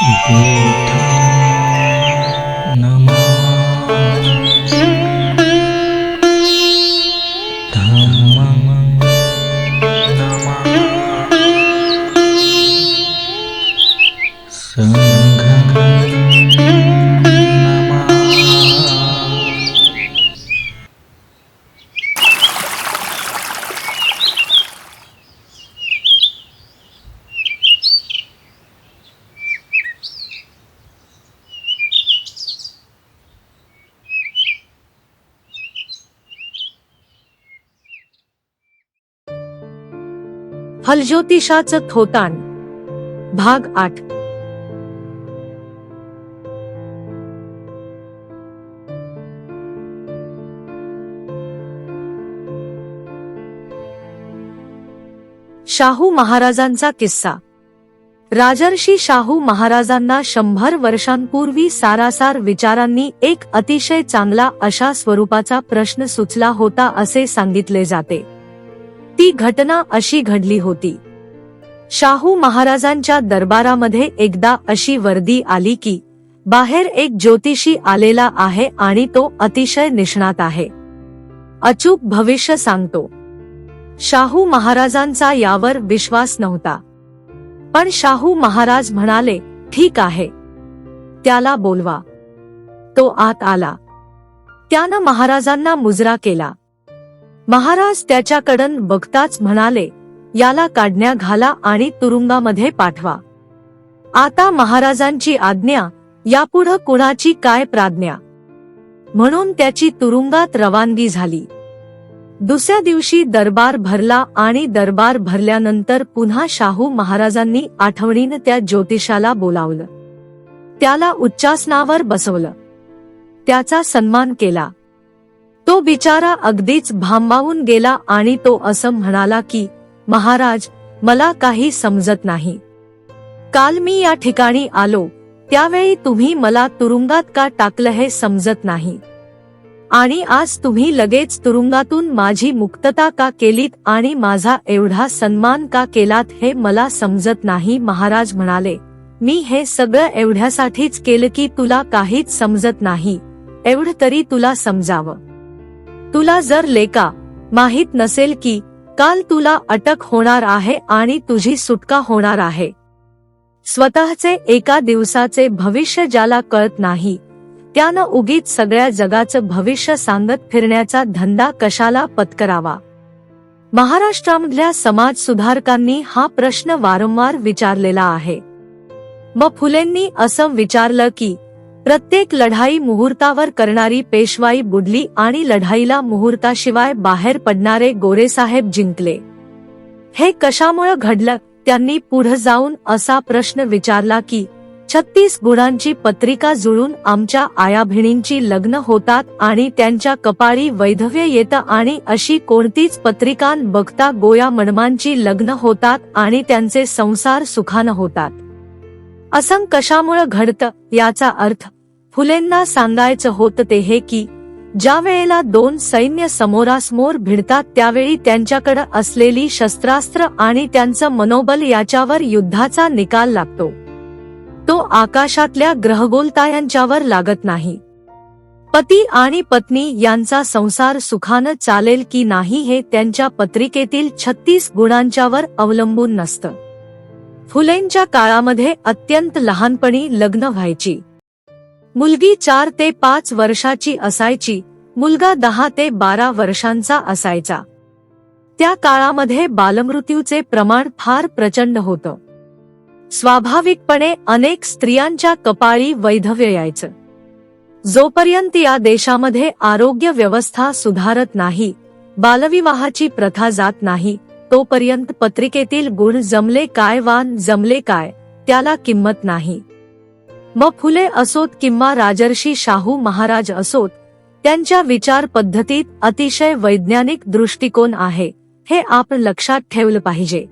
y फलज्योतिषाचं थोतान. भाग आठ. शाहू महाराजांचा किस्सा. राजर्षी शाहू महाराजांना शंभर वर्षांपूर्वी सारासार विचारांनी एक अतिशय चांगला अशा स्वरूपाचा प्रश्न सुचला होता असे सांगितले जाते. ती घटना अशी घडली होती. शाहू महाराजांच्या दरबारामध्ये एकदा अशी वर्दी आली की बाहेर एक ज्योतिषी आलेला आहे आणि तो अतिशय निष्णात आहे. अचूक भविष्य सांगतो. शाहू महाराजांचा यावर विश्वास नव्हता. पण शाहू महाराज म्हणाले ठीक आहे. त्याला बोलवा. तो आत आला. त्यानं महाराजांना मुजरा केला. महाराज त्याच्याकडन बघताच म्हणाले याला काढण्या घाला आणि तुरुंगामध्ये पाठवा. आता महाराजांची आज्ञा यापुढं कुणाची काय प्राज्ञा? म्हणून त्याची तुरुंगात रवानगी झाली. दुसऱ्या दिवशी दरबार भरला आणि दरबार भरल्यानंतर पुन्हा शाहू महाराजांनी आठवणीनं त्या ज्योतिषाला बोलावलं. त्याला उच्चासनावर बसवलं. त्याचा सन्मान केला. तो बिचारा अगदीच भांबावून गेला आणि तो असं म्हणाला की महाराज मला काही समजत नाही. काल मी या ठिकाणी आलो त्यावेळी तुम्ही मला तुरुंगात का टाकलं हे समजत नाही. आणि आज तुम्ही लगेच तुरुंगातून माझी मुक्तता का केलीत आणि माझा एवढा सन्मान का केलात हे मला समजत नाही महाराज म्हणाले. मी हे सगळं एवढ्यासाठीच केलं की तुला काहीच समजत नाही. एवढं तरी तुला समजावं. तुला जर लेका माहीत नसेल की काल तुला अटक होणार आहे आणि तुझी सुटका होणार आहे. स्वतःचे एका दिवसाचे भविष्य ज्याला कळत नाही त्यानं उगीच सगळ्या जगाचं भविष्य सांगत फिरण्याचा धंदा कशाला पत्करावा? महाराष्ट्रामधल्या समाज सुधारकांनी हा प्रश्न वारंवार विचारलेला आहे. मग फुलेंनी असं विचारलं की प्रत्येक लढाई मुहूर्तावर करणारी पेशवाई बुडली आणि लढाईला मुहूर्ताशिवाय बाहेर पडणारे गोरेसाहेब जिंकले. हे कशामुळे घडलं? त्यांनी पुढे जाऊन असा प्रश्न विचारला की छत्तीस गुणांची पत्रिका जुळून आमच्या आयाभिणींची लग्न होतात आणि त्यांच्या कपाळी वैधव्य येतं आणि अशी कोणतीच पत्रिकान बघता गोया मनमांची लग्न होतात आणि त्यांचे संसार सुखानं होतात. असं कशामुळे घडतं? याचा अर्थ फुलेंना सांगायचं होतं ते हे की ज्या वेळेला दोन सैन्य समोरासमोर भिडतात त्यावेळी त्यांच्याकडे असलेली शस्त्रास्त्र आणि त्यांचं मनोबल याच्यावर युद्धाचा निकाल लागतो. तो आकाशातल्या ग्रहगोलतायांच्यावर लागत नाही. पती आणि पत्नी यांचा संसार सुखानं चालेल की नाही हे त्यांच्या पत्रिकेतील छत्तीस गुणांच्यावर अवलंबून नसतं. फुलेंच्या काळामध्ये अत्यंत लहानपणी लग्न व्हायची. मुलगी चार ते पाच वर्षाची असायची मुलगा दहा ते बारा वर्षांचा असायचा. त्या काळामध्ये बालमृत्यूचे प्रमाण फार प्रचंड होतं. स्वाभाविकपणे अनेक स्त्रियांच्या कपाळी वैधव्य यायचं. जोपर्यंत या देशामध्ये आरोग्य व्यवस्था सुधारत नाही बालविवाहाची प्रथा जात नाही तोपर्यंत पत्रिकेतील गुण जमले काय वान जमले काय त्याला किंमत नाही. मग फुले असोत किंवा राजर्षी शाहू महाराज असोत त्यांच्या विचार पद्धतीत अतिशय वैज्ञानिक दृष्टिकोन आहे हे आपण लक्षात ठेवलं पाहिजे.